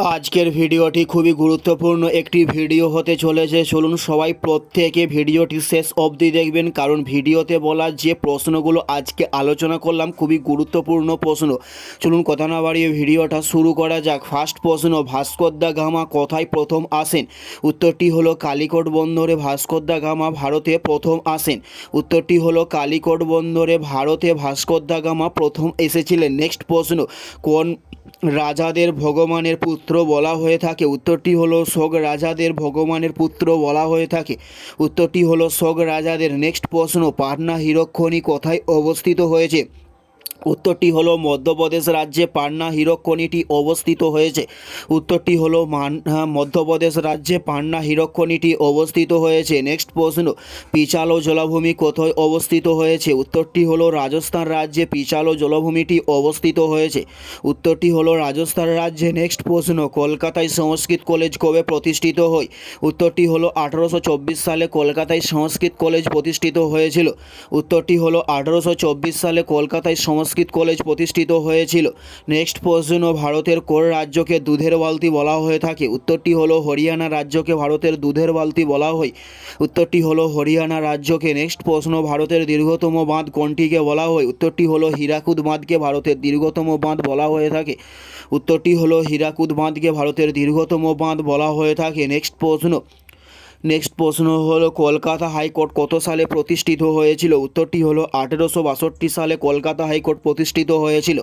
আজকের ভিডিওটি খুবই গুরুত্বপূর্ণ। একটি ভিডিও হতে চলেছে। চলুন সবাই প্রত্যেকে ভিডিওটি শেষ অবধি দেখবেন, কারণ ভিডিওতে বলা যে প্রশ্নগুলো আজকে আলোচনা করলাম খুবই গুরুত্বপূর্ণ প্রশ্ন। চলুন কথা না বাড়িয়ে ভিডিওটা শুরু করা যাক। ফার্স্ট প্রশ্ন, ভাস্কর দা গামা কোথায় প্রথম আসেন? উত্তরটি হলো কালিকট বন্দরে ভাস্কর দা গামা ভারতে প্রথম আসেন। উত্তরটি হলো কালিকট বন্দরে ভারতে ভাস্কর দা গামা প্রথম এসেছিলেন। নেক্সট প্রশ্ন, কোন রাজাদের ভগবানের পুত্র বলা হয়ে থাকে। উত্তরটি হলো শোক রাজাদের ভগবানের পুত্র বলা হয়ে থাকে। উত্তরটি হলো শোক রাজাদের নেক্সট প্রশ্ন, পাটনা হিরক্ষণী কোথায় অবস্থিত হয়েছে? উত্তরটি হলো মধ্যপ্রদেশ রাজ্যে পান্না হীরকখনিটি অবস্থিত হয়েছে। উত্তরটি হলো হ্যাঁ, মধ্যপ্রদেশ রাজ্যে পান্না হীরকখনিটি অবস্থিত হয়েছে। নেক্সট প্রশ্ন পিচালো জলাভূমি কোথায় অবস্থিত হয়েছে? উত্তরটি হলো রাজস্থান রাজ্যে পিচালো জলাভূমিটি অবস্থিত হয়েছে। উত্তরটি হলো রাজস্থান রাজ্যে। নেক্সট প্রশ্ন কলকাতায় সংস্কৃত কলেজ কবে প্রতিষ্ঠিত হয়? উত্তরটি হলো আঠারোশো চব্বিশ সালে কলকাতায় সংস্কৃত কলেজ প্রতিষ্ঠিত হয়েছিল। উত্তরটি হলো আঠারোশো চব্বিশ সালে কলকাতায় সংস্কৃত কলেজ প্রতিষ্ঠিত হয়েছিল। নেক্সট প্রশ্ন, ভারতের কোন রাজ্যকে দুধের বালতি বলা হয়ে থাকে? উত্তরটি হলো হরিয়ানা রাজ্যকে ভারতের দুধের বালতি বলা হয়। উত্তরটি হলো হরিয়ানা রাজ্যকে। নেক্সট প্রশ্ন, ভারতের দীর্ঘতম বাঁধ কোনটিকে বলা হয়? উত্তরটি হলো হীরাকুদ বাঁধকে ভারতের দীর্ঘতম বাঁধ বলা হয়ে থাকে। উত্তরটি হলো হীরাকুদ বাঁধকে ভারতের দীর্ঘতম বাঁধ বলা হয়ে থাকে। নেক্সট প্রশ্ন নেক্সট প্রশ্ন হলো, কলকাতা হাইকোর্ট কত সালে প্রতিষ্ঠিত হয়েছিল? উত্তরটি হলো, আঠেরোশো বাষট্টি সালে কলকাতা হাইকোর্ট প্রতিষ্ঠিত হয়েছিল।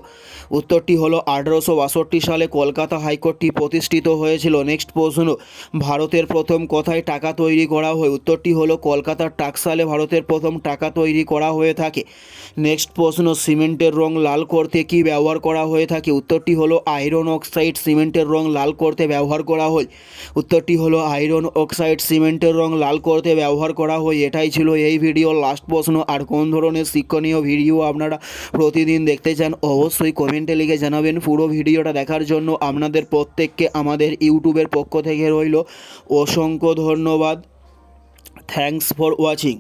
উত্তরটি হলো, আঠেরোশো বাষট্টি সালে কলকাতা হাইকোর্টটি প্রতিষ্ঠিত হয়েছিল। নেক্সট প্রশ্ন, ভারতের প্রথম কথায় টাকা তৈরি করা হয়? উত্তরটি হলো, কলকাতার টাকসালে ভারতের প্রথম টাকা তৈরি করা হয়ে থাকে। নেক্সট প্রশ্ন, সিমেন্টের রং লাল করতে কি ব্যবহার করা হয়ে থাকে? উত্তরটি হলো আয়রন অক্সাইড সিমেন্টের রং লাল করতে ব্যবহার করা হয়। উত্তরটি হলো আয়রন অক্সাইড সিমেন্টের রং লাল করতে ব্যবহার করা হয়, এটাই ছিল এই ভিডিও। লাস্ট প্রশ্ন, আর কোন ধরনের শিক্ষণীয় ভিডিও আপনারা প্রতিদিন দেখতে চান, অবশ্যই কমেন্টে লিখে জানাবেন। পুরো ভিডিওটা দেখার জন্য আপনাদের প্রত্যেককে আমাদের ইউটিউবের পক্ষ থেকে রইল। অসংখ্য ধন্যবাদ। Thanks for watching